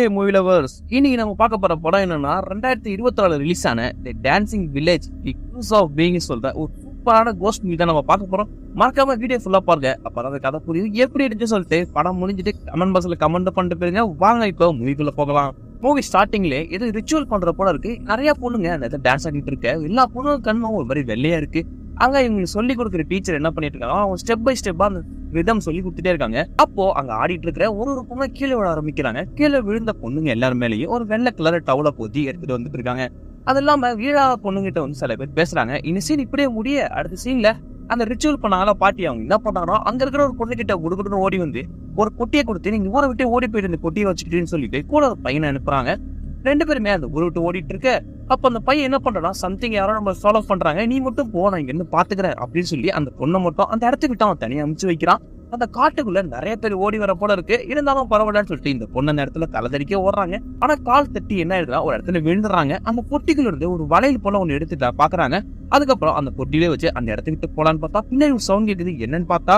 ஏ movie lovers இன்னைக்கு நம்ம பார்க்க போற படம் என்னன்னா ரெண்டாயிரத்தி இருபத்தி நாலு ரிலீஸ் ஆன the dancing village the curse of being சொல்ற ஒரு சூப்பரான கோஸ்ட் மூவி தான் நம்ம பார்க்க போறோம். மறக்காம வீடியோ ஃபுல்லா பாருங்க. அப்புறம் அந்த கதை புரியுது. எப்படி இருந்துச்சு சொல்லிட்டு படம் முடிஞ்சிட்டு கமெண்ட் பாக்ஸ்ல கமெண்ட் பண்ணிட்டு போயிருங்க. வாங்க இப்போ மூவிக்குள்ள போகலாம். மூவி ஸ்டார்டிங்ல ஏதோ ரிச்சுவல் பண்ற போல இருக்கு. நிறைய பொண்ணுங்க அந்த டான்ஸ் ஆடிட்டு இருக்க. எல்லா பொண்ணுங்க கண்ணும் ஒரு மாதிரி வெள்ளையா இருக்கு. அங்க இவங்களுக்கு சொல்லி கொடுக்குற டீச்சர் என்ன பண்ணிட்டு இருக்காங்க அவங்க ஸ்டெப் பை ஸ்டெப்பா அந்த விதம் சொல்லி கொடுத்துட்டே இருக்காங்க. அப்போ அங்க ஆடிட்டு இருக்கிற ஒரு ஒரு பொண்ணு கீழே விழ ஆரம்பிக்கிறாங்க. கீழே விழுந்த பொண்ணுங்க எல்லாரும் மேலேயும் ஒரு வெள்ளை கலர் டவுல போத்தி எடுத்துட்டு வந்துட்டு இருக்காங்க. அது இல்லாம வீழாத பொண்ணுங்கிட்ட வந்து சில பேர் பேசுறாங்க. இந்த சீன் இப்படியே முடிய அடுத்த சீன்ல அந்த ரிச்சுவல் பண்ணாங்களா பாட்டி அவங்க என்ன பண்ணாரோ அங்க இருக்கிற ஒரு பொண்ணு கிட்ட குடுக்குன்னு ஓடி வந்து ஒரு பொட்டியை கொடுத்து நீங்க ஊரை விட்டு ஓடி போயிட்டு இந்த பொட்டியை வச்சுக்கிட்டுன்னு சொல்லிட்டு கூட ஒரு பையனை அனுப்புறாங்க. ரெண்டு பேருமே அந்த ஊரை விட்டு ஓடிட்டு இருக்க. அப்ப அந்த பையன் என்ன பண்றான் சம்திங் யாரோ நம்ம ஃபாலோ பண்றாங்க. நீ மட்டும் போ இங்க இருந்து பாத்துக்கிறேன் அப்படின்னு சொல்லி அந்த பொண்ணை மட்டும் அந்த இடத்துக்கு விட்டு அவன் தனியா அமுச்சு வைக்கிறான். அந்த காட்டுக்குள்ள நிறைய பேர் ஓடி வர போல இருக்கு. இருந்தாலும் பரவாயில்லன்னு சொல்லிட்டு இந்த பொண்ணு அந்த இடத்துல தலைதறிக்க ஓடுறாங்க. ஆனா கால் தட்டி என்ன ஆயிடுறா ஒரு இடத்துல விழுந்துறாங்க அந்த பொட்டிக்குள்ள இருந்து ஒரு வளையல் போல ஒன்னு எடுத்துட்டா பாக்குறாங்க. அதுக்கப்புறம் அந்த பொட்டிலே வச்சு அந்த இடத்துக்கிட்டு போலான்னு பார்த்தா பின்னாடி ஒரு சவுண்ட் கேட்குது என்னன்னு பார்த்தா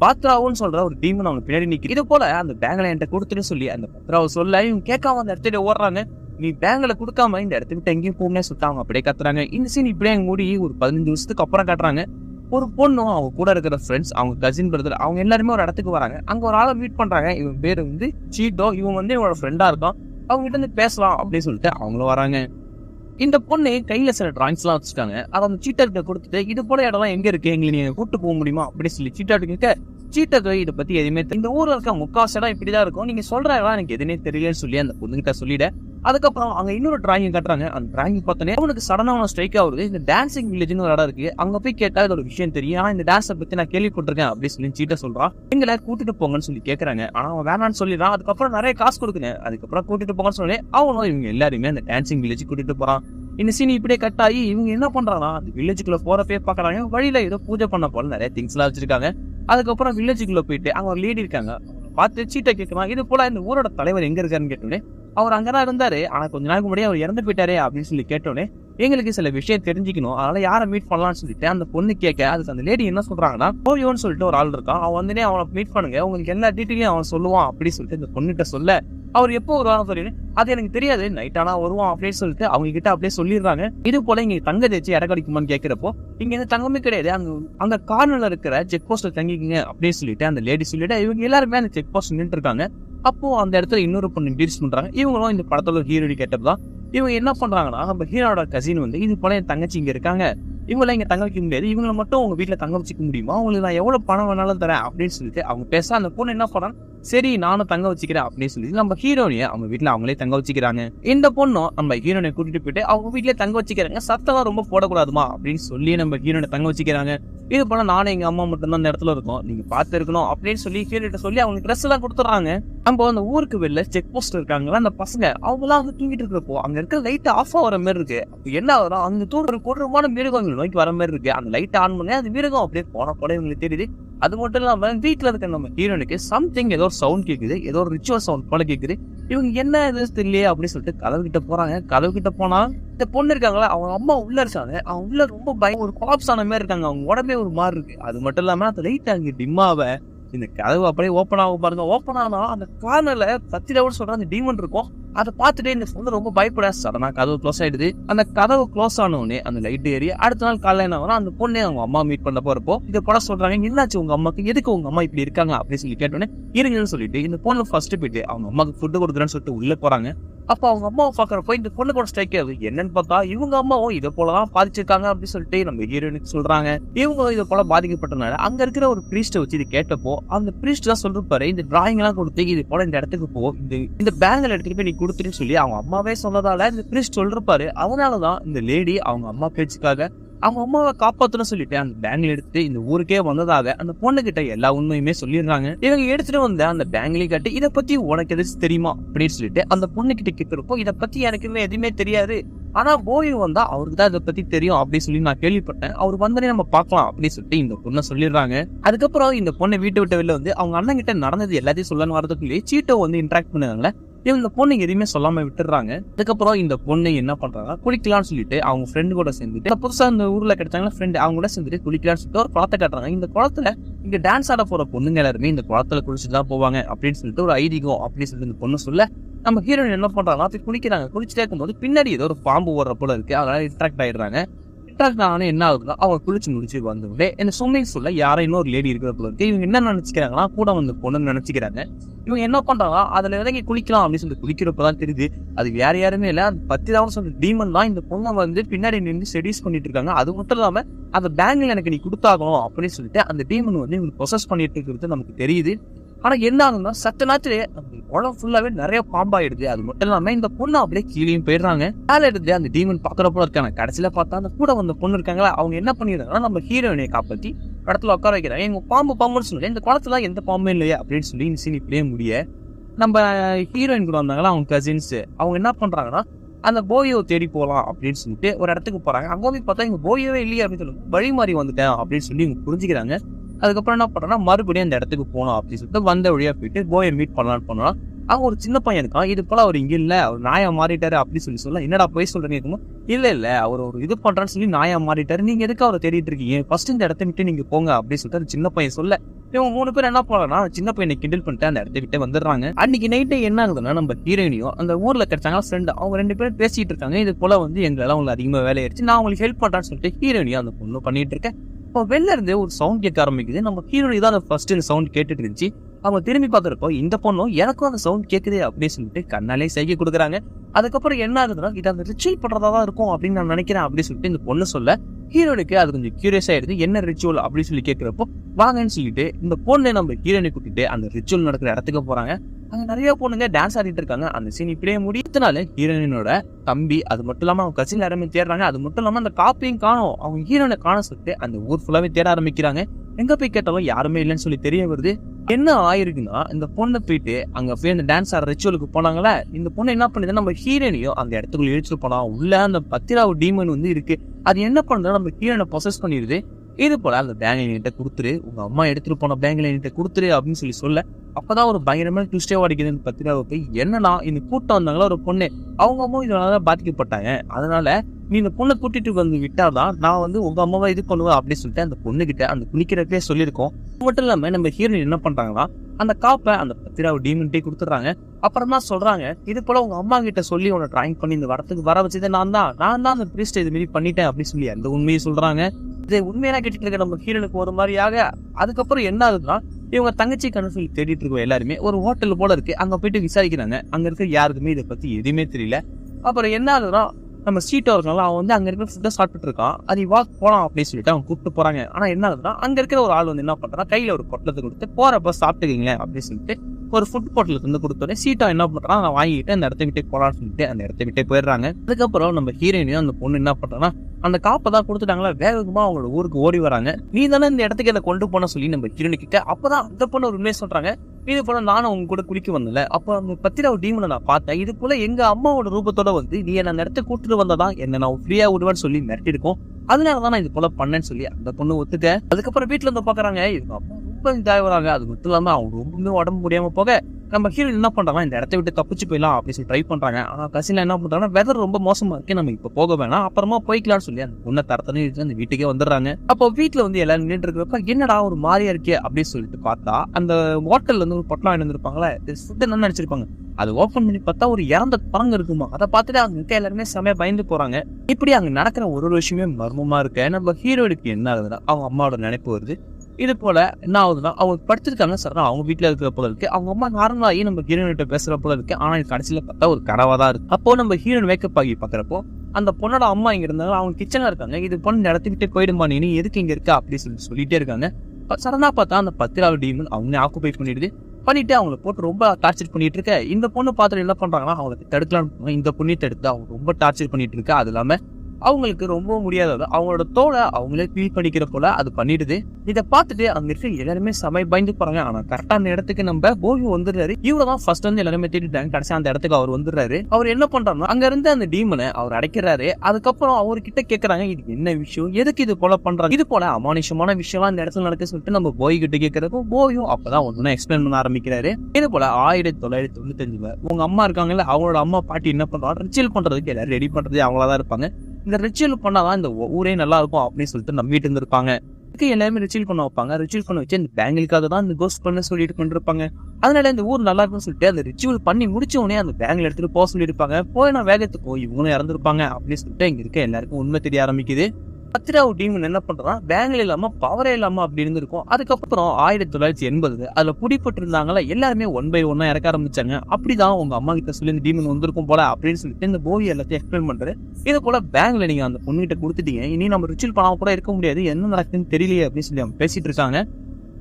பாத்ராவுன்னு சொல்ற ஒரு டீமன் அவங்க பின்னாடி நிக்குது. இது போல அந்த பேங்க்ல என்கிட்ட கொடுத்துட்டு சொல்லி அந்த பத்ராவை சொல்ல இவங்க கேட்காம அந்த இடத்துல ஓடுறாங்க. நீ பேங்கில் கொடுக்காம இந்த இடத்துக்கு விட்டு எங்கேயும் போகணும்னே சொல்லிட்டு அவங்க அப்படியே கத்துறாங்க. இந்த சீன் இப்படியே மூடி ஒரு பதினஞ்சு வருஷத்துக்கு அப்புறம் காட்டுறாங்க. ஒரு பொண்ணும் அவங்க கூட இருக்கிற ஃப்ரெண்ட்ஸ் அவங்க கசின் பிரதர் அவங்க எல்லாருமே ஒரு இடத்துக்கு வராங்க. அங்க ஒரு ஆளை மீட் பண்றாங்க. இவன் பேர் வந்து சீட்டோ இவன் வந்து இவனோட ஃப்ரெண்டா இருக்கான். அவங்க கிட்ட இருந்து பேசலாம் அப்படின்னு சொல்லிட்டு அவங்களும் வராங்க. இந்த பொண்ணு கையில சில டிராயிங்ஸ் எல்லாம் வச்சிருக்காங்க. அதை அந்த சீட்டர்கிட்ட கொடுத்துட்டு இது போல இடம்லாம் எங்க இருக்கு? எங்களை நீங்க கூட்டு போக முடியுமா? அப்படின்னு சொல்லி சீட்டர்கிட்ட சீட்டை சீட்டர் இதை பத்தி எதுவுமே இந்த ஊர்ல இருக்க முக்காசு இடம் இப்படிதான் இருக்கும். நீங்க சொல்ற இடம் எனக்கு எதுவுமே தெரியலன்னு சொல்லி அந்த பொண்ணுகிட்ட சொல்லிட அதுக்கப்புறம் அங்க இன்னொரு டிராயிங் கட்டுறாங்க. அந்த டிராயிங் பார்த்தோன்னே அவனுக்கு சடனா அவன் ஸ்ட்ரைக் ஆகுது. இந்த டான்சிங் வில்லேஜ்னு ஒரு இடம் இருக்கு. அங்க போய் கேட்டா இதோட விஷயம் தெரியும். ஆனா இந்த டான்ஸை பத்தி நான் கேள்விப்பட்டிருக்கேன் அப்படின்னு சொல்லி சீட்டை சொல்றான். எங்களை கூட்டிட்டு போங்கன்னு சொல்லி கேக்குறாங்க. ஆனா அவன் வேணான்னு சொல்லிடுறான். அதுக்கப்புறம் நிறைய காசு கொடுக்குறேன் அதுக்கப்புறம் கூட்டிட்டு போங்கன்னு சொல்லி அவனும் இவங்க எல்லாருமே அந்த டான்சிங் வில்லேஜ் கூட்டிட்டு போறான். இந்த சீன் இப்படியே கட் ஆகி இவங்க என்ன பண்றாங்கன்னா அந்த வில்லேஜுக்குள்ள போறப்பே பாக்குறாங்க. வழியில ஏதோ பூஜை பண்ண போல நிறைய திங்ஸ் எல்லாம் வச்சிருக்காங்க. அதுக்கப்புறம் வில்லேஜுக்குள்ள போயிட்டு அங்க ஒரு லேடி இருக்காங்க. பார்த்து சீட்டை கேட்கலாம் இது போல இந்த ஊரோட தலைவர் எங்க இருக்காருன்னு கேட்டோன்னே அவர் அங்கதான் இருந்தாரு. ஆனா கொஞ்ச நாளுக்கு முன்னாடி அவர் இறந்து போயிட்டாரே அப்படின்னு சொல்லி கேட்டோன்னே எங்களுக்கு சில விஷயம் தெரிஞ்சுக்கணும். அதனால யாரை மீட் பண்ணலாம்னு சொல்லிட்டு அந்த பொண்ணு கேட்க அதுக்கு அந்த லேடி என்ன சொல்றாங்கன்னா ஓவியோன்னு சொல்லிட்டு ஒரு ஆள் இருக்கான். அவன் வந்துனே அவனை மீட் பண்ணுங்க. உங்களுக்கு எல்லா டீட்டெயிலையும் அவன் சொல்லுவான். அப்படின்னு சொல்லிட்டு இந்த பொண்ணுகிட்ட சொல்ல அவர் எப்போ வருவாங்க சொல்லி அது எனக்கு தெரியாது. நைட் ஆனா வருவான் அப்படின்னு சொல்லிட்டு அவங்க கிட்ட அப்படியே சொல்லிடுறாங்க. இது போல இங்க தங்க தேய்ச்சி இறக்கடிக்குமான்னு கேட்கிறப்போ இங்க எந்த தங்கமே கிடையாது. அங்க அந்த கார்னர்ல இருக்கிற செக் போஸ்ட்ல தங்கிக்கிங்க அப்படின்னு சொல்லிட்டு அந்த லேடி சொல்லிட்டு இவங்க எல்லாருமே அந்த செக் போஸ்ட் நின்று இருக்காங்க அப்போ அந்த இடத்துல இன்னொரு பொண்ணு இன்ட்ரடியூஸ் பண்றாங்க. இவங்களும் இந்த படத்துல ஹீரோடி கேட்டதுதான் இவங்க என்ன பண்றாங்கன்னா நம்ம ஹீரோட கசின் வந்து இது போல என் தங்கச்சி இங்க இருக்காங்க. இவங்களாம் இங்கே தங்க வைக்க முடியாது. இவங்களை மட்டும் உங்கள் வீட்டில் தங்க வச்சுக்க முடியுமா? உங்களுக்கு நான் எவ்வளோ பணம் வேணாலும் தரேன் அப்படின்னு சொல்லிட்டு அவங்க பேச அந்த பொண்ணு என்ன பண்ணான் சரி நானும் தங்க வச்சுக்கிறேன் அப்படின்னு சொல்லி நம்ம ஹீரோனியை அவங்க வீட்டில் அவங்களே தங்க வச்சுக்கிறாங்க. இந்த பொண்ணும் நம்ம ஹீரோனை கூட்டிட்டு போயிட்டு அவங்க வீட்டிலே தங்க வச்சுக்கிறாங்க. சத்தம் ரொம்ப போடக்கூடாதுமா அப்படின்னு சொல்லி நம்ம ஹீரோனை தங்க வச்சுக்கிறாங்க. இது போல நானும் எங்க அம்மா மட்டும்தான் அந்த இடத்துல இருக்கோம். நீங்க பார்த்து இருக்கணும் அப்படின்னு சொல்லி ஹீரோட்ட சொல்லி அவங்க ட்ரெஸ் எல்லாம் கொடுத்துறாங்க. நம்ம அந்த ஊருக்கு வெளில செக் போஸ்ட் இருக்காங்களா அந்த பசங்க அவங்க எல்லாம் வந்து தூங்கிட்டு இருக்கிறப்போ அங்க இருக்க லைட் ஆஃப் ஆகிற மாதிரி இருக்கு. என்ன ஆகுதுன்னா அங்க ஒரு கொடூரமான மிருகங்கள் நோக்கி வர மாதிரி இருக்கு. அந்த லைட் ஆன் பண்ணி அந்த மிருகம் அப்படியே போன போல இவங்களுக்கு தெரியுது. அது மட்டும் இல்லாமல் வீட்டில் இருக்க நம்ம ஹீரோனுக்கு சம்திங் ஏதோ ஒரு சவுண்ட் கேட்குது ஏதோ ஒரு ரிச்சுவல் சவுண்ட் போல கேட்குது இவங்க என்ன இது தெரியலையே அப்படின்னு சொல்லிட்டு கதவு கிட்ட போறாங்க. கதவு கிட்ட போனா இந்த பொண்ணு இருக்காங்களா அவங்க அம்மா உள்ள இருக்காங்க. அவங்க உள்ள ரொம்ப பயம் ஒரு காப்ஸ் ஆன மாதிரி இருக்காங்க. அவங்க உடம்பே ஒரு மாதிரி இருக்கு. அது மட்டும் இல்லாம அந்த லைட் அங்கே டிம்மாவை இந்த கதவு அப்படியே ஓப்பன் ஆகும் பாருங்க. ஓப்பன் ஆனா அந்த கார்னர்ல சத்திரவன் சொல்ற அந்த டீமன் இருக்கும். அதை பார்த்துட்டு இந்த பொண்ணு ரொம்ப பயப்பட சடனா கதவு க்ளோஸ் ஆயிடுது. அந்த கதவு க்ளோஸ் ஆன உடனே அந்த லைட் ஏறி அடுத்த நாள் காலையில என்ன ஆகும்னா அந்த பொண்ணே அவங்க அம்மா மீட் பண்ண போறப்போ இந்த படம் சொல்றாங்க. என்னாச்சு உங்க அம்மாக்கு? எதுக்கு உங்க அம்மா இப்படி இருக்காங்க? அப்படின்னு சொல்லி கேட்டோன்னே இருங்கன்னு சொல்லிட்டு இந்த பொண்ணு ஃபர்ஸ்ட் போயிட்டு அவங்க அம்மாக்கு ஃபுட்டு கொடுக்குறேன்னு சொல்லிட்டு உள்ள போறாங்க. அப்போ அவங்க அம்மாவை பார்க்குறப்போ இந்த பொண்ணு கூட ஸ்ட்ரைக் ஆகுது. என்னன்னு பார்த்தா இவங்க அம்மாவும் இதை போலதான் பாதிச்சிருக்காங்க அப்படின்னு சொல்லிட்டு நம்ம ஹீரோயினுக்கு சொல்றாங்க. இவங்க இதை போல பாதிக்கப்பட்டனால அங்க இருக்கிற ஒரு பிரீஸ்ட வச்சு இது கேட்டப்போ அந்த பிரீஸ்ட் தான் சொல்லிருப்பாரு இந்த டிராயிங் எல்லாம் கொடுத்து இது போல இந்த இடத்துக்கு போ இந்த இந்த பேங்கில் எடுத்துட்டு போய் நீ கொடுத்துருன்னு சொல்லி அவங்க அம்மாவே சொன்னதால இந்த பிரீஸ்ட் சொல்லிருப்பாரு அதனாலதான் இந்த லேடி அவங்க அம்மா பேச்சுக்காக அவங்க அம்மாவை காப்பாத்தணும் சொல்லிட்டு அந்த பேங்க்ல எடுத்து இந்த ஊருக்கே வந்ததாக அந்த பொண்ணு கிட்ட எல்லா உண்மையுமே சொல்லிடுறாங்க. இவங்க எடுத்துட்டு வந்த அந்த பேங்க்லயும் கட்டி இதை பத்தி உனக்கு எதாச்சும் தெரியுமா? அப்படின்னு சொல்லிட்டு அந்த பொண்ணு கிட்ட கேட்கிறப்போ இதை பத்தி எனக்குமே எதுவுமே தெரியாது. ஆனா போய் வந்தா அவருக்கு தான் இதை பத்தி தெரியும் அப்படின்னு சொல்லி நான் கேள்விப்பட்டேன். அவர் வந்தனே நம்ம பார்க்கலாம் அப்படின்னு சொல்லிட்டு இந்த பொண்ணை சொல்லிடுறாங்க. அதுக்கப்புறம் இந்த பொண்ணை வீட்டு விட்டு வெளில வந்து அவங்க அண்ணன் கிட்ட நடந்தது எல்லாத்தையும் சொல்லணும் வரதுக்குள்ளேயே சீட்டோ வந்து இன்ட்ராக்ட் பண்ணுவாங்க இவங்க இந்த பொண்ணு எதுவுமே சொல்லாம விட்டுறாங்க அதுக்கப்புறம் இந்த பொண்ணு என்ன பண்றாங்க? குளிக்கலாம்னு சொல்லிட்டு அவங்க ஃப்ரெண்டு கூட சேர்ந்துட்டு புதுசா இந்த ஊர்ல கிடைச்சாங்களா ஃப்ரெண்டு அவங்க கூட சேர்ந்துட்டு குளிக்கலாம்னு சொல்லிட்டு ஒரு குளத்தை கட்டுறாங்க. இந்த குளத்துல இங்க டான்ஸ் ஆட போற பொண்ணுங்க எல்லாருமே இந்த குளத்துல குளிச்சுட்டு தான் போவாங்க அப்படின்னு சொல்லிட்டு ஒரு ஐதீகம் அப்படின்னு சொல்லிட்டு இந்த பொண்ணு சொல்ல நம்ம ஹீரோயின் என்ன பண்றாங்கன்னா போய் குளிக்கிறாங்க. குளிச்சுட்டே இருக்கும்போது பின்னாடி ஏதோ ஒரு பாம்பு ஓடுற போல இருக்கு. அதனால இன்ட்ராக்ட் ஆயிடுறாங்க. இன்ட்ராக்ட் என்ன ஆகுதுன்னா அவங்க குளிச்சு முடிச்சு வந்தவங்களே இந்த ஸ்விம்மிங் சொல்ல யாரும் இன்னொரு லேடி இருக்கிற போல இருக்கு. இவங்க என்ன நினைச்சுக்கிறாங்கன்னா கூட வந்து பொண்ணு நினைச்சுக்கிறாங்க. இவங்க என்ன பண்றாங்கன்னா அதுல இறங்கி குளிக்கலாம் அப்படின்னு சொல்லி குளிக்கிறப்பதான் தெரியுது. அது வேற யாருமே இல்ல. பத்தி தான் சொல்ற டீமன் தான் இந்த பொண்ணை வந்து பின்னாடி நின்று செடியூஸ் பண்ணிட்டு இருக்காங்க. அது மட்டும் இல்லாம அந்த பேங்கில் எனக்கு நீ கொடுத்தாகணும் அப்படின்னு சொல்லிட்டு அந்த டீமன் வந்து இவங்க ப்ரொசஸ் பண்ணிட்டு இருக்கிறது நமக்கு தெரியுது. ஆனா என்ன ஆகுதுன்னா சத்த நேரத்துல அந்த குளம் ஃபுல்லாவே நிறைய பாம்பாயிடுது அது மட்டும் இல்லாம இந்த பொண்ணு அப்படியே கீழேயும் போயிடுறாங்க. மேல எடுத்து அந்த டீமன் பாக்குறப்போ இருக்காங்க. கடைசியில பார்த்தா அந்த கூட வந்த பொண்ணு இருக்காங்களா? அவங்க என்ன பண்ணிடுறாங்கன்னா நம்ம ஹீரோயினை காப்பாத்தி இடத்துல உட்கார வைக்கிறாங்க. எங்க பாம்பு பாம்புன்னு சொல்லி இந்த குளத்துல எந்த பாம்பும் இல்லையா அப்படின்னு சொல்லி இந்த சீன் இப்படியே முடிய நம்ம ஹீரோயின் கூட வந்தாங்களா அவங்க கசின்ஸ் அவங்க என்ன பண்றாங்கன்னா அந்த போயோ தேடி போகலாம் அப்படின்னு சொல்லிட்டு ஒரு இடத்துக்கு போறாங்க. அங்கே போய் பார்த்தா இங்க போயோவே இல்லையா அப்படின்னு சொல்லி வழி மாறி வந்துட்டேன் அப்படின்னு சொல்லி இவங்க புரிஞ்சுக்கிறாங்க. அதுக்கப்புறம் என்ன பண்றோம்னா மறுபடியும் அந்த இடத்துக்கு போகணும் அப்படின்னு சொல்லிட்டு வந்த வழியா போயிட்டு போயை மீட் பண்ணலான்னு பண்ணலாம் அவன் ஒரு சின்ன பையன் இருக்கான். இது போல அவர் இங்க இல்ல அவர் நாயா மாறிட்டாரு அப்படின்னு சொல்லி சொல்ல என்னடா போய் சொல்றீங்க? இருக்கும்போது இல்ல இல்ல அவர் ஒரு இது பண்றான்னு சொல்லி நாயா மாறிட்டாரு. நீங்க எதுக்கு அவரை தேடிட்டு இருக்கீங்க? ஃபர்ஸ்ட் இந்த இடத்த விட்டு நீங்க போங்க அப்படின்னு சொல்லிட்டு அந்த சின்ன பையன் சொல்ல. இவங்க மூணு பேர் என்ன பண்ணலாம் சின்ன பையனை கிண்டில் பண்ணிட்டு அந்த இடத்த விட்டு வந்துடுறாங்க. அன்னைக்கு நைட்டு என்ன ஆகுதுன்னா நம்ம ஹீரோயினியும் அந்த ஊர்ல கிடைச்சாங்க ஃப்ரெண்ட் அவங்க ரெண்டு பேரும் பேசிட்டு இருக்காங்க. இது போல வந்து எங்களால உங்களுக்கு அதிகமா வேலையாயிருச்சு நான் உங்களுக்கு ஹெல்ப் பண்றேன்னு சொல்லிட்டு ஹீரோயினியும் அந்த பொண்ணு பண்ணிட்டு இருக்கேன். இப்போ வெளில இருந்து ஒரு சவுண்ட் கேட்க ஆரம்பிக்குது. நம்ம ஹீரோனி தான் அந்த ஃபர்ஸ்ட் இந்த சவுண்ட் கேட்டுட்டு இருந்துச்சு. அவங்க திரும்பி பார்த்துருப்போ இந்த பொண்ணும் எனக்கும் அந்த சவுண்ட் கேட்குது அப்படின்னு சொல்லிட்டு கண்ணாலே செய்கை கொடுக்குறாங்க. அதுக்கப்புறம் என்ன ஆகுதுன்னா இது அந்த ரிச்சுவல் பண்ணுறதா தான் இருக்கும் அப்படின்னு நான் நினைக்கிறேன் அப்படின்னு சொல்லிட்டு இந்த பொண்ணு சொல்ல ஹீரோனுக்கு அது கொஞ்சம் கியூரியஸாக ஆயிடுது என்ன ரிச்சுவல் அப்படின்னு சொல்லி கேட்குறப்போ வாங்கன்னு சொல்லிட்டு இந்த பொண்ணை நம்ம ஹீரோனை கூட்டிட்டு அந்த ரிச்சுவல் நடக்கிற இடத்துக்கு போறாங்க. அங்க நிறைய பொண்ணுங்க டான்ஸ் ஆடிட்டு இருக்காங்க. அந்த சீன் இப்படியே முடித்தனால ஹீரோயினோட தம்பி அது மட்டும் இல்லாம அவங்க கசின் எல்லாருமே தேடுறாங்க. அது மட்டும் இல்லாம அந்த காப்பியும் காணும். அவங்க ஹீரோனை காண சொல்லிட்டு அந்த ஊர் ஃபுல்லாவே தேட ஆரம்பிக்கிறாங்க. எங்க போய் கேட்டாலும் யாருமே இல்லைன்னு சொல்லி தெரிய வருது. என்ன ஆயிருக்குன்னா இந்த பொண்ணை போயிட்டு அங்க போய் அந்த டான்ஸ் ஆடுற ரிச்சுவலுக்கு போனாங்களே இந்த பொண்ணு என்ன பண்ணுது நம்ம ஹீரோனையும் அந்த இடத்துக்குள்ள இழுச்சிட்டு போனா உள்ள அந்த பத்திராவு டீமன் வந்து இருக்கு. அது என்ன பண்ணுது நம்ம ஹீரோனை ப்ரொசஸ் பண்ணிடுது. இது போல அந்த பேங்க் என்கிட்ட கொடுத்துரு உங்க அம்மா எடுத்துட்டு போன பேங்க் என்கிட்ட கொடுத்துரு அப்படின்னு சொல்லி சொல்ல அப்பதான் ஒரு பயங்கரமான ட்விஸ்டே அடிக்குது இந்த போய் என்னன்னா இந்த கூட்டம் வந்தாங்களா ஒரு பொண்ணு. அவங்க அம்மாவும் இதனால பாதிக்கப்பட்டாங்க. அதனால நீ இந்த பொண்ணை கூட்டிட்டு வந்து விட்டாதான் நான் வந்து உங்க அம்மாவை இது பண்ணுவேன் அப்படின்னு சொல்லிட்டு அந்த பொண்ணு கிட்ட அந்த குளிக்கிறப்பே சொல்லியிருக்கோம். மட்டும் இல்லாம நம்ம ஹீரோயின் என்ன பண்றாங்கன்னா அந்த காப்பை அந்த பத்திராவை டீமன்ட்டே கொடுத்துட்றாங்க. அப்புறமா சொல்றாங்க இது போல உங்க அம்மா கிட்ட சொல்லி உன்னை டிராயிங் பண்ணி இந்த வரத்துக்கு வர வச்சது நான் தான் நான் தான் அந்த பிரீஸ்ட் இது மாரி பண்ணிட்டேன் அப்படின்னு சொல்லி அந்த உண்மையை சொல்றாங்க. இதை உண்மையெல்லாம் கேட்டுட்டு இருக்க நம்ம ஹீரோனுக்கு ஒரு மாதிரியாக அதுக்கப்புறம் என்ன ஆகுதுன்னா இவங்க தங்கச்சி கண்ணு சொல்லி தேடிட்டு இருக்கோம் எல்லாருமே ஒரு ஹோட்டல் போல இருக்கு. அங்க போயிட்டு விசாரிக்கிறாங்க. அங்க இருக்க யாருக்குமே இதை பத்தி எதுவுமே தெரியல. அப்புறம் என்ன ஆகுதுன்னா நம்ம சீட்டோ இருக்கனால அவன் வந்து அங்க இருக்கிற ஃபுட்டை சாப்பிட்டு இருக்கான். அது வாக் போலாம் அப்படின்னு சொல்லிட்டு அவங்க கூப்பிட்டு போறாங்க. ஆனா என்ன ஆகுதுன்னா அங்க இருக்கிற ஒரு ஆள் வந்து என்ன பண்றான் கையில ஒரு பொட்டலத்தை கொடுத்து போறப்ப சாப்பிட்டுக்கீங்களேன் அப்படின்னு சொல்லிட்டு ஒரு ஃபுட் ஹோட்டலுக்கு வந்து கொடுத்தோடனே சீட்டா என்ன பண்றான் நான் வாங்கிட்டு அந்த இடத்த விட்டே போலான்னு சொல்லிட்டு அந்த இடத்த விட்டே போயிடுறாங்க. அதுக்கப்புறம் நம்ம ஹீரோயினையும் அந்த பொண்ணு என்ன பண்றாங்கன்னா அந்த காப்பை தான் கொடுத்துட்டாங்களா வேகமா அவங்களோட ஊருக்கு ஓடி வராங்க. நீ தானே இந்த இடத்துக்கு அதை கொண்டு போன சொல்லி நம்ம ஹீரோனி கிட்ட அப்பதான் அந்த பொண்ணு ஒரு உண்மையை சொல்றாங்க. இது போல நானும் உங்க கூட குளிக்க வந்தல அப்போ அந்த பத்திர டீமனை நான் பார்த்தேன். இது போல எங்க அம்மாவோட ரூபத்தோட வந்து நீ என்ன அந்த இடத்துக்கு கூட்டிட்டு வந்ததா என்ன நான் ஃப்ரீயா விடுவேன்னு சொல்லி மிரட்டிருக்கோம் அதனாலதான் நான் இது போல பண்ணேன்னு சொல்லி அந்த பொண்ணு ஒத்துக்க அதுக்கப்புறம் வீட்டுல இருந்து பாக்குறாங்க இவங்க அப்பா ரொம்ப இதாகிறாங்க அது மட்டும் இல்லாமல் அவங்க ரொம்பவுமே உடம்பு முடியாமல் போக நம்ம ஹீரோ என்ன பண்ணுறாங்க இந்த இடத்த விட்டு தப்பிச்சு போயிடலாம் அப்படின்னு சொல்லி ட்ரை பண்ணுறாங்க ஆனால் கசினில் என்ன பண்ணுறாங்கன்னா வெதர் ரொம்ப மோசமாக இருக்கு. நம்ம இப்போ போக வேணாம். அப்புறமா போய்க்கலாம்னு சொல்லி அந்த பொண்ணை தரத்தனே அந்த வீட்டுக்கே வந்துடுறாங்க. அப்போ வீட்டில் வந்து எல்லாரும் நின்று இருக்கிறப்ப என்னடா ஒரு மாதிரியா இருக்கே அப்படின்னு சொல்லிட்டு பார்த்தா அந்த ஹோட்டலில் வந்து ஒரு பொட்டலாம் இருந்திருப்பாங்களே ஃபுட் என்ன நினச்சிருப்பாங்க. அது ஓப்பன் பண்ணி பார்த்தா ஒரு இறந்த குரங்கு இருக்குமா? அதை பார்த்துட்டு அவங்க இருக்க எல்லாருமே செமையா பயந்து போறாங்க. இப்படி அங்க நடக்கிற ஒரு ஒரு விஷயமே மர்மமா இருக்கு. நம்ம ஹீரோயினுக்கு என்ன ஆகுதுன்னா அவங்க அம்மாவோட நினைப்பு வருது. இது போல என்ன ஆகுதுன்னா அவங்க படுத்திருக்காங்க சார். அவங்க வீட்டுல இருக்கிற போல இருக்கு. அவங்க அம்மா நார்மலாகி நம்ம ஹீரோயின்கிட்ட பேசுற போல இருக்கு. ஆனா இது கடைசியில பார்த்தா ஒரு கனவா தான் இருக்கு. அப்போ நம்ம ஹீரோயின் மேக்கப் ஆகி பாக்குறப்போ அந்த பொண்ணோட அம்மா இங்க இருந்தாங்க. அவங்க கிச்சன்ல இருக்காங்க. இது பொண்ணு நடத்திக்கிட்டே போயிடுமா நீ எதுக்கு இங்க இருக்கா? அப்படின்னு சொல்லி சொல்லிட்டே இருக்காங்க. சடனா பார்த்தா அந்த பத்திராவது டீமன் அவங்க ஆக்குபை பண்ணிடுது. பண்ணிட்டு அவங்கள போட்டு ரொம்ப டார்ச்சர் பண்ணிட்டு இருக்க. இந்த பொண்ணு பார்த்துட்டு என்ன பண்றாங்கன்னா அவங்களுக்கு தடுக்கலாம்னு இந்த பொண்ணை தடுத்து அவங்க ரொம்ப டார்ச்சர் பண்ணிட்டு இருக்க. அது இல்லாம அவங்களுக்கு ரொம்ப முடியாதது அவங்களோட தோலை அவங்களே ஃபீல் பண்ணிக்கிற போல அது பண்ணிடுது. இதை பார்த்துட்டு அங்க இருக்க எல்லாருமே சமை பயந்து போறாங்க. ஆனா கரெக்டான இடத்துக்கு நம்ம போகி வந்துடுறாரு. இவரை தான் ஃபர்ஸ்ட் வந்து எல்லாருமே தேடிட்டாங்க கடைசி அந்த இடத்துக்கு அவர் வந்துடுறாரு. அவர் என்ன பண்றாருன்னா அங்க இருந்து அந்த டீமனை அவர் அடைக்கிறாரு. அதுக்கப்புறம் அவர்கிட்ட கேக்குறாங்க இது என்ன விஷயம்? எதுக்கு இது போல பண்றாங்க? இது போல அமானுஷமான விஷயம்லாம் இந்த இடத்துல நடக்க சொல்லிட்டு நம்ம போய் கிட்ட கேட்கறப்போ போயும் அப்பதான் ஒன்னு எக்ஸ்பிளைன் பண்ண ஆரம்பிக்கிறாரு. இது போல ஆயிரத்தி தொள்ளாயிரத்தி தொண்ணூத்தஞ்சுல உங்க அம்மா இருக்காங்கல்ல அவங்களோட அம்மா பாட்டி என்ன பண்றாங்க? ரிச்சல் பண்றதுக்கு எல்லாரும் ரெடி பண்றது அவங்களா இருப்பாங்க. இந்த ரிச்சுவல் பண்ணாதான் இந்த ஊரே நல்லா இருக்கும் அப்படின்னு சொல்லிட்டு நம்பிட்டு இருந்திருப்பாங்க. இதுக்கு எல்லாருமே ரிச்சுவல் பண்ண வைப்பாங்க. ரிச்சுவல் பண்ண வச்சு அந்த பேங்கிலுக்காக தான் இந்த கோஸ்ட் பண்ண சொல்லிட்டு கொண்டிருப்பாங்க. அதனால இந்த ஊர் நல்லா இருக்கும்னு சொல்லிட்டு அந்த ரிச்சுவல் பண்ணி முடிச்ச உடனே அந்த பேங்கில் எடுத்துட்டு போக சொல்லியிருப்பாங்க. போய் நான் வேகத்துக்கு போய் இவங்களும் இறந்துருப்பாங்க அப்படின்னு சொல்லிட்டு இங்க இருக்க எல்லாருக்கும் உண்மை தெரிய ஆரம்பிக்குது. பத்ரா டீம் என்ன பண்றான் பேங்கில் இல்லாம பவரே இல்லாம அப்படி இருந்திருக்கும். அதுக்கப்புறம் ஆயிரத்தி தொள்ளாயிரத்தி எண்பது அதுல பிடிப்பட்டு இருந்தாங்களா எல்லாருமே ஒன் பை ஒன்னா இறக்க ஆரம்பிச்சாங்க. அப்படிதான் உங்க அம்மா கிட்ட சொல்லி இந்த டீமன் வந்திருக்கும் போல அப்படின்னு சொல்லிட்டு இந்த போவி எல்லாத்தையும் எக்ஸ்பிளைன் பண்றாரு. இது போல பேங்க்ல நீங்க அந்த பொண்ணுகிட்ட கொடுத்துட்டீங்க. இனி நம்ம ரிச்சல் பண்ணாம கூட இருக்க முடியாது. என்ன நடக்குதுன்னு தெரியலையே அப்படின்னு சொல்லி அவங்க பேசிட்டு இருக்காங்க.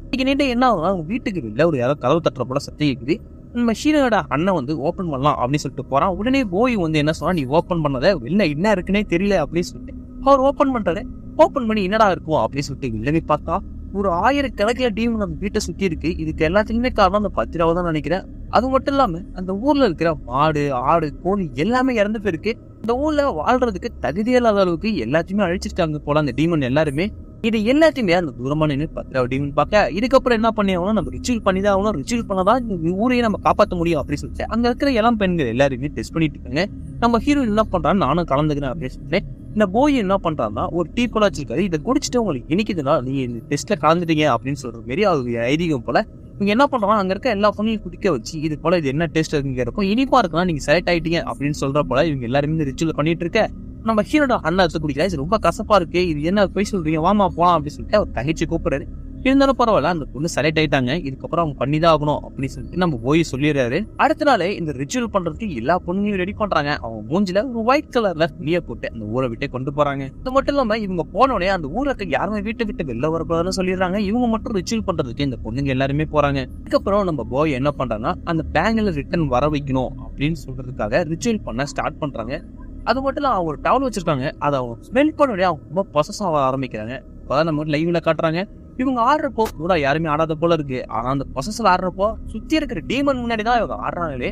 இன்னைக்கு நீண்ட என்ன ஆகுதுன்னா அவங்க வீட்டுக்கு வெளில ஒரு யாரோ கதவு தட்டுற போல சத்தம் கேக்குது. நம்ம ஷீனோட அண்ணன் வந்து ஓப்பன் பண்ணலாம் அப்படின்னு சொல்லிட்டு போறான். உடனே போய் வந்து என்ன சொன்னா நீ ஓப்பன் பண்ணத வெளில என்ன இருக்குன்னே தெரியல அப்படின்னு சொல்லிட்டு அவர் ஓப்பன் பண்றாரு. ஓப்பன் பண்ணி என்னடா இருக்கும் அப்படின்னு சொல்லிட்டு வெளியே பார்த்தா ஒரு ஆயிரக்கணக்கில் டீம் நம்ம வீட்டை சுற்றி இருக்கு. இதுக்கு எல்லாத்துக்குமே காரணம் அந்த பத்து ரூபா தான் நினைக்கிறேன். அது மட்டும் இல்லாம அந்த ஊர்ல இருக்கிற மாடு ஆடு கோழி எல்லாமே இறந்து போயிருக்கு. இந்த ஊர்ல வாழ்றதுக்கு தகுதியே இல்லாத அளவுக்கு எல்லாத்தையுமே அழிச்சிருக்காங்க போல அந்த டீமன் எல்லாருமே. இது எல்லாத்தையுமே அந்த தூரமான நின்று பத்திராவை அப்படின்னு பார்க்க இதுக்கப்புறம் என்ன பண்ணி ஆகணும்? நம்ம ரிச்சீவ் பண்ணி தான் ஆகணும். ரிச்சீவ் பண்ணதான் இந்த ஊரையே நம்ம காப்பாற்ற முடியும் அப்படின்னு சொல்லிட்டு. அங்க இருக்கிற இளம் பெண்கள் எல்லாருமே டெஸ்ட் பண்ணிட்டு இருக்காங்க. நம்ம ஹீரோ என்ன பண்றான்னு நானும் கலந்துக்கிறேன் அப்படின்னு சொல்லிட்டு. இந்த போய் என்ன பண்றாருன்னா ஒரு டீ போல வச்சிருக்காரு. இதை குடிச்சிட்டு உங்களுக்கு இனிக்குதுன்னா நீங்க இந்த டெஸ்ட்ல கலந்துட்டீங்க அப்படின்னு சொல்ற மாரி அது ஐதீகம் போல இவங்க என்ன பண்றாங்க அங்க இருக்க எல்லா பொண்ணையும் குடிக்க வச்சு இது போல இது என்ன டேஸ்ட் இருக்கும் இனிப்பா இருக்கலாம் நீங்க செலக்ட் ஆயிட்டீங்க அப்படின்னு சொல்ற போல இவங்க எல்லாருமே இந்த ரிச்சுவல் பண்ணிட்டு இருக்க. நம்ம ஹீரோட அண்ணா எடுத்து குடிக்கிறா இது ரொம்ப கசப்பா இருக்கு. இது என்ன போய் சொல்றீங்க? வாமா போலாம் அப்படின்னு சொல்லிட்டு அவர் தங்கச்சி கூப்பிடுறாரு. இருந்தாலும் பரவாயில்ல அந்த பொண்ணு செலக்ட் ஆயிட்டாங்க. இதுக்கப்புறம் அவங்க பண்ணிதான் ஆகணும் அப்படின்னு சொல்லிட்டு நம்ம போய் சொல்லிடுறாரு. அடுத்த நாள் இந்த ரிச்சுவல் பண்றதுக்கு எல்லா பொண்ணையும் ரெடி பண்றாங்க. அவங்க மூஞ்சில ஒரு ஒயிட் கலர்ல துணியை போட்டு அந்த ஊரை விட்டே கொண்டு போறாங்க. அது மட்டும் இல்லாம இவங்க போனோடனே அந்த ஊர்ல இருக்க யாருமே வீட்டை விட்டு வெளில வரக்கூடாதுன்னு சொல்லிடுறாங்க. இவங்க மட்டும் ரிச்சுவல் பண்றதுக்கு இந்த பொண்ணுங்க எல்லாருமே போறாங்க. அதுக்கப்புறம் நம்ம போய் என்ன பண்றாங்கன்னா அந்த பேங்க்ல ரிட்டர்ன் வர வைக்கணும் அப்படின்னு சொல்றதுக்காக ரிச்சுவல் பண்ண ஸ்டார்ட் பண்றாங்க. அது மட்டும் இல்லை அவங்க ஒரு டவல் வச்சிருக்காங்க. அதை அவங்க ஸ்மெல் பண்ணோடனே அவங்க ரொம்ப ப்ரொசஸ் ஆக ஆரம்பிக்கிறாங்க. இப்பதான் நம்ம லைவ்ல காட்டுறாங்க. இவங்க ஆடுறப்போ கூட யாருமே ஆடாத போல இருக்கு. ஆனால் அந்த ப்ரொசஸில் ஆடுறப்போ சுற்றி இருக்கிற டீமன் முன்னாடி தான் இவங்க ஆடுறாங்களே.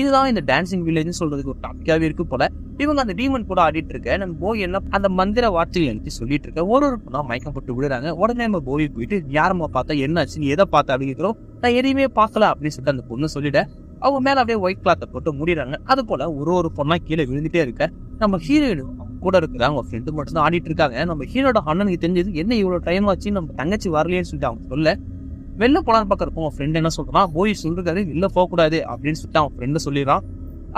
இதுதான் இந்த டான்சிங் வில்லேஜ்னு சொல்றதுக்கு ஒரு டாப்பிக்காகவே இருக்கு போல. இவங்க அந்த டீமன் கூட ஆடிட்டு இருக்க நம்ம போய் என்ன அந்த மந்திர வார்த்தைகள் எழுதி சொல்லிட்டு இருக்க ஒரு ஒரு பொண்ணா மயக்கம் போட்டு விடுறாங்க உடனே நம்ம போய் போயிட்டு யாரம்மா பார்த்தா என்னாச்சு நீ எதை பார்த்தா அப்படின்னு நான் எதையுமே பார்க்கல அப்படின்னு சொல்லிட்டு அந்த பொண்ணு சொல்லிட்டேன். அவங்க மேல அப்படியே ஒயிட் கிளாத்தை போட்டு முடிறாங்க அது போல ஒரு ஒரு பொண்ணா கீழே விழுந்துட்டே இருக்க. நம்ம ஹீரோயினும் கூட இருக்கிற அவங்க ஃப்ரெண்டு மட்டும் தான் ஆடிட்டு இருக்காங்க. நம்ம ஹீரோட அண்ணனுக்கு தெரிஞ்சது என்ன இவ்வளோ டைம் ஆச்சு நம்ம தங்கச்சி வரலையேன்னு சொல்லிட்டு அவங்க சொல்ல வெளில போலான்னு பார்க்கறப்போ அவன் ஃப்ரெண்ட் என்ன சொல்றான்? போய் சொல்றாரு இல்லை போகக்கூடாது அப்படின்னு சொல்லிட்டு அவன் ஃப்ரெண்டு சொல்லிடுறான்.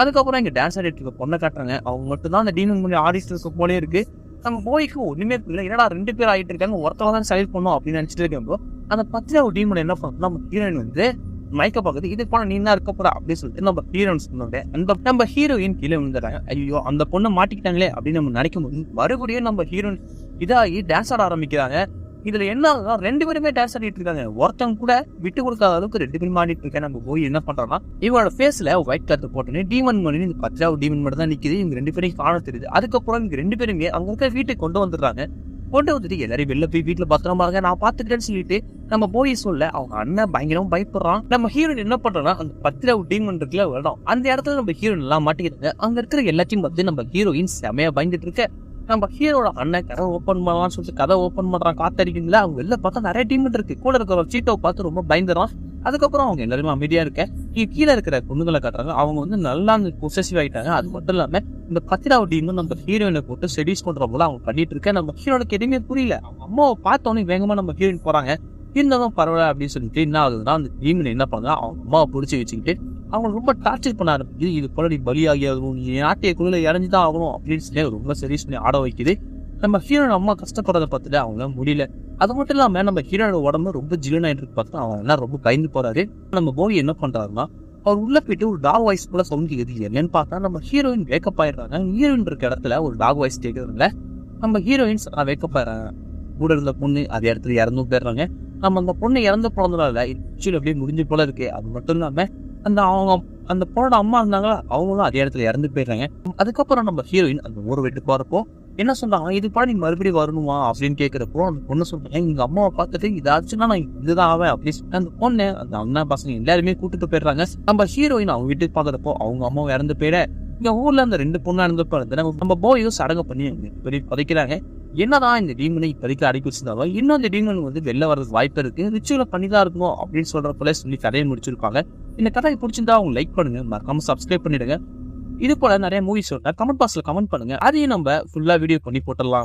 அதுக்கப்புறம் இங்க டான்ஸ் ஆடிட்டு இருக்க பொண்ணை காட்டுறாங்க. அவங்க மட்டும் தான் அந்த டீமன் முன்னாடி ஆடிட்டு இருக்க போலே இருக்கு. நம்ம போய்க்கு ஒண்ணுமே இல்லை என்னடா ரெண்டு பேர் ஆகிட்டு இருக்காங்க? ஒருத்தவங்க தான் செலக்ட் பண்ணோம் அப்படின்னு நினைச்சிட்டு இருக்கேன் அந்த பத்திராவு டீமன் என்ன பண்ணணும் நம்ம ஹீரோயின் வந்து மயக்க பார்க்குது இதுக்கு போன நீ என்ன இருக்க போறா அப்படின்னு சொல்லிட்டு நம்ம ஹீரோயின் சொன்னோட அந்த நம்ம ஹீரோயின் கீழே விழுந்துறாங்க ஐயோ அந்த பொண்ணை மாட்டிக்கிட்டாங்களே அப்படின்னு நம்ம நினைக்கும் போது மறுபடியும் நம்ம ஹீரோயின் இதாகி டான்ஸ் ஆட ஆரம்பிக்கிறாங்க. இதுல என்ன ஆகுதுன்னா ரெண்டு பேருமே டான்ஸ் ஆடிட்டு இருக்காங்க. ஒருத்தன் கூட விட்டு கொடுக்காத அளவுக்கு ரெண்டு பேரும் ஆடிட்டு இருக்கேன் நம்ம போய் என்ன பண்றோம்னா இவங்களோட ஃபேஸ்ல ஒயிட் கலர் போட்டோன்னே டீமன் மணி இந்த பத்திராவு டீமன் மட்டும் தான் நிக்குது. இவங்க ரெண்டு பேரும் காண தெரியுது. அதுக்கப்புறம் இவங்க ரெண்டு பேருமே அங்க இருக்க வீட்டுக்கு கொண்டு வந்துடுறாங்க. கொண்டு வந்துட்டு எல்லாரும் வெளில போய் வீட்டுல பத்திரமா இருங்க நான் பாத்துக்கிறேன்னு சொல்லிட்டு நம்ம போய் சொல்ல அவங்க அண்ணன் பயங்கரமா பயப்படுறான். நம்ம ஹீரோயின் என்ன பண்றோம்னா அந்த பத்திர டீமன் இருக்குல்ல இடம் அந்த இடத்துல நம்ம ஹீரோயின் எல்லாம் மாட்டிக்கிறாங்க அங்க இருக்கிற எல்லாத்தையும் பார்த்து நம்ம ஹீரோயின் செமையா பயந்துட்டு இருக்க. நம்ம ஹீரோட அண்ணன் கதை ஓப்பன் பண்ணலாம்னு சொல்லிட்டு கதை ஓப்பன் பண்றான் காத்தடிக்குதுல அவங்க வெளில பார்த்தா நிறைய டீம் இருக்கு. கூட இருக்கிற சீட்டோ பார்த்து ரொம்ப பயந்துறான் அதுக்கப்புறம் அவங்க எல்லாருமே அமைதியா இருக்க கீழே இருக்கிற பொண்ணுங்களை காட்டுறாங்க. அவங்க வந்து நல்லா அந்த பொசசிவ் ஆயிட்டாங்க. அது மட்டும் இல்லாம இந்த பத்திராவு டீம் நம்ம ஹீரோயினை போட்டு செடியூஸ் பண்ற போல அவங்க பண்ணிட்டு இருக்க. நம்ம ஹீரோனுக்கு எதுவுமே புரியல. அவங்க அம்மாவை பார்த்தோன்னே வேகமா நம்ம ஹீரோயின் போறாங்க. இருந்தாலும் பரவாயில்ல அப்படின்னு சொல்லிட்டு என்ன ஆகுதுன்னா அந்த டீமில் என்ன பண்ணுறாங்க அவங்க அம்மாவை பிடிச்சி வச்சுக்கிட்டு அவங்க ரொம்ப டார்ச்சர் பண்ண ஆரம்பிக்குது இது போல நீ பலியாகி ஆகணும் நீ நாட்டிய குழுல இறஞ்சுதான் ஆகணும் அப்படின்னு சொல்லி ரொம்ப சீரியஸ் பண்ணி ஆட வைக்குது. நம்ம ஹீரோயின் அம்மா கஷ்டப்படுறத பார்த்துட்டு அவங்க முடியல. அது மட்டும் இல்லாமல் நம்ம ஹீரோனோட உடம்பு ரொம்ப ஜிலனாயிட்டு இருக்கு பார்த்து அவங்க எல்லாம் ரொம்ப பயந்து போறாரு. நம்ம போய் என்ன பண்றாருன்னா அவர் உள்ள போயிட்டு ஒரு டாக் வாய்ஸ் போல சவுண்ட் கேக்குது. என்னன்னு பார்த்தா நம்ம ஹீரோயின் வேக்கப் ஆயிடுறாங்க. ஹீரோயின் இருக்க இடத்துல ஒரு டாக் வாய்ஸ் கேட்கறதுல நம்ம ஹீரோயின்ஸ் வேக்கப் ஆயிடுறாங்க. கூட இருந்த பொண்ணு அதே இடத்துல இறந்தும் போயிடுறாங்க. நம்ம அந்த பொண்ணு இறந்து போனதுனால ஆக்சுவலி அப்படியே முடிஞ்சு போல இருக்கு. அது மட்டும் இல்லாமல் அந்த அவங்க அந்த பொண்ணோட அம்மா இருந்தாங்களா அவங்களும் அதே இடத்துல இறந்து போயிடுறாங்க. அதுக்கப்புறம் நம்ம ஹீரோயின் அந்த ஊரை விட்டு போறப்போ என்ன சொல்றாங்க இது படம் நீ மறுபடியும் வரணுமா? அப்படின்னு கேட்கிறப்போ அந்த பொண்ணு சொல்றாங்க எங்க அம்மாவை பார்த்துட்டு இதாச்சுன்னா நான் இதுதான் ஆவேன். அப்படின்னு சொல்லிட்டு அந்த பொண்ணு அந்த அண்ணா பசங்க எல்லாருமே கூட்டிட்டு போயிடுறாங்க. நம்ம ஹீரோயின் அவங்க வீட்டுக்கு பாக்குறப்போ அவங்க அம்மாவை இறந்து போயிட இங்க ஊர்ல அந்த ரெண்டு பொண்ணு இறந்து போறது நம்ம நம்ம போயும் சடங்கு பண்ணி பெரிய புதைக்கிறாங்க. என்னதான் இந்த டீமனை இப்போதைக்கு அடிக்க வச்சிருந்தாலும் இன்னும் இந்த டீமன் வந்து வெளில வரதுக்கு வாய்ப்பு இருக்கு. ரிச்சுவல பண்ணி தான் இருக்கணும் அப்படின்னு சொல்ற போல சொல்லி கதையை முடிச்சிருப்பாங்க. இந்த கதையை பிடிச்சிருந்தா அவங்க லைக் பண்ணுங்க. மறக்காம சப்ஸ்கிரைப் பண்ணிடுங்க. இது போல நிறைய மூவிஸ் கமெண்ட் பாக்ஸ்ல கமெண்ட் பண்ணுங்க. அதையும் நம்ம ஃபுல்லா வீடியோ பண்ணி போட்டுடலாம்.